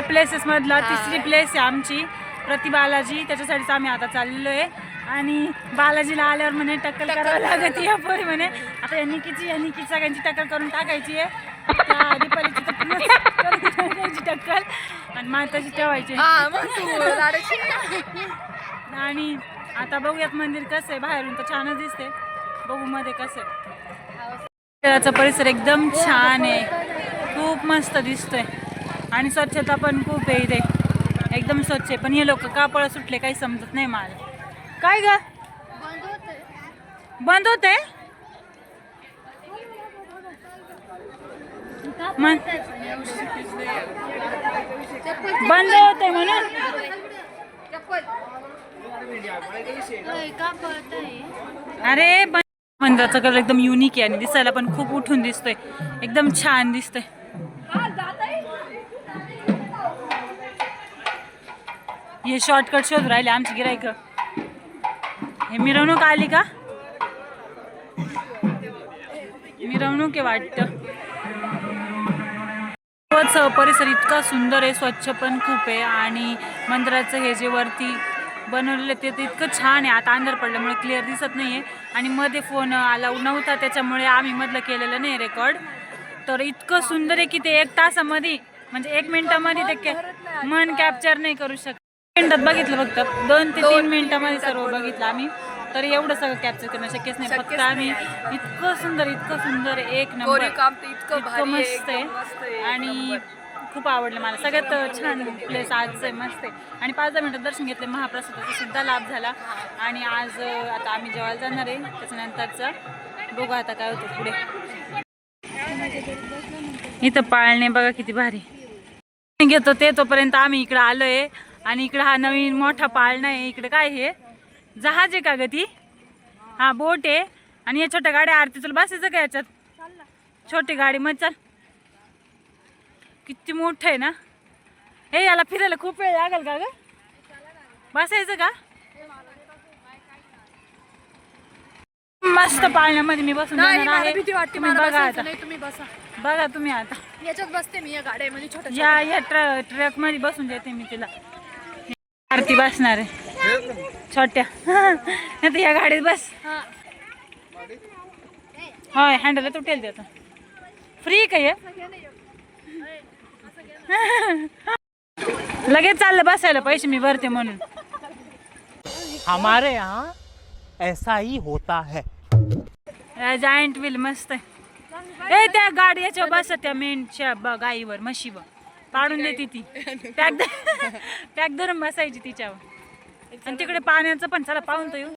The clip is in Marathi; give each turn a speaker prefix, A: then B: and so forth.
A: प्लेसेस मधला तिसरी प्लेस आहे आमची प्रति बालाजी. त्याच्यासाठीच आम्ही आता चाललेलो आहे आणि बालाजीला आल्यावर म्हणे टक्कल करावं लागत या पोरी म्हणे. आता या निकीची या निकी सगळ्यांची टक्कल करून टाकायची आहे. त्या दीपालीची तर पूर्ण करून टाकायची टक्कल. आणि माताची ठेवायची.
B: हा मग तू लाडाची
A: आणि आता बघूयात मंदिर कसं आहे. बाहेरून तर छानच दिसते बघू मध्ये कसं आहे. मंदिराचा परिसर एकदम छान आहे. खूप मस्त दिसतोय. आणि स्वच्छता पण खूप आहे इथे. एकदम स्वच्छ आहे. पण हे लोक कापड सुटले काही समजत नाही मला. काय ग? बंद होते बंद होते म्हणून? अरे पण मंदिराचा कलर एकदम युनिक आहे आणि दिसायला पण खूप उठून दिसतोय. एकदम छान दिसतोय. हे शॉर्टकट शोध राहिले आमची गिरायक हे मिरवणूक आली का? मिरवणूक आहे वाटतं. परिसर इतका सुंदर आहे स्वच्छ पण खूप आहे आणि मंदिराचं हे जे वरती बनवलेलं ते इतकं छान आहे. आता अंधार पडल्यामुळे क्लिअर दिसत नाही आहे आणि मध्ये फोन आला नव्हता त्याच्यामुळे आम्ही मधलं केलेलं नाही रेकॉर्ड तर इतकं सुंदर आहे की ते एक तासामध्ये म्हणजे एक मिनिटामध्ये ते मन कॅप्चर नाही करू शकत. मिनिटात बघितलं फक्त. दोन ते तीन मिनिटामध्ये सर्व बघितलं आम्ही. तर एवढं सगळं कॅप्चर करणं शक्यच नाही. फक्त आम्ही इतकं सुंदर इतकं सुंदर एक नंबर
B: काम ते इतकं
A: इतकं
B: भारी आहे,
A: मस्त
B: एकदम मस्त
A: आहे
B: आहे,
A: आणि खूप आवडलं मला. सगळ्यात छान प्लेस आज आहे मस्त आहे. आणि पाच दहा मिनिटात दर्शन घेतले. महाप्रसादाचा सुद्धा लाभ झाला. आणि आज अं, आता आम्ही जेवायला जाणार आहे. त्याच्यानंतरचं बघू आता काय होतं पुढे. इथं पाळणे बघा किती भारी. घेतो ते तोपर्यंत आम्ही इकडं आलोय. आणि इकडं हा नवीन मोठा पाळणा आहे. इकडे काय हे? जहाज आहे का ग ती? हा बोट आहे. आणि या छोट्या गाड्या आरती तुला बसायचं का याच्यात? छोटी गाडी मग चल. किती मोठं आहे ना? हे याला फिरायला खूप वेळ लागेल का ग? बसायचं का? मस्त पाळण्यामध्ये मी बसून
B: भीती वाटते
A: तुम्ही बघा
B: तुम्ही बसा.
A: बघा तुम्ही आता.
B: याच्यात बसते मी या गाड्यामध्ये छोट्या
A: या या ट्र ट्रकमध्ये बसून देते मी तिला. आरती बसणार आहे. छोट्या. नाही तर या गाडीत बस.
B: हा
A: होय हँडल तुटेल ते आता. फ्री का हे? लगेच चाललं बसायला पैसे मी भरते म्हणून.
C: हमारे यहाँ ऐसा ही होता है।
A: जायंट व्हील मस्त आहे. ए त्या गाडी याच्यावर बसा त्या मेनच्या ब- गाईवर म्हशीवर. पाडून देते ती. पॅक पॅक धरून बसायची तिच्यावर. आणि तिकडे पाण्याचं पण चला पाहून तर येऊ.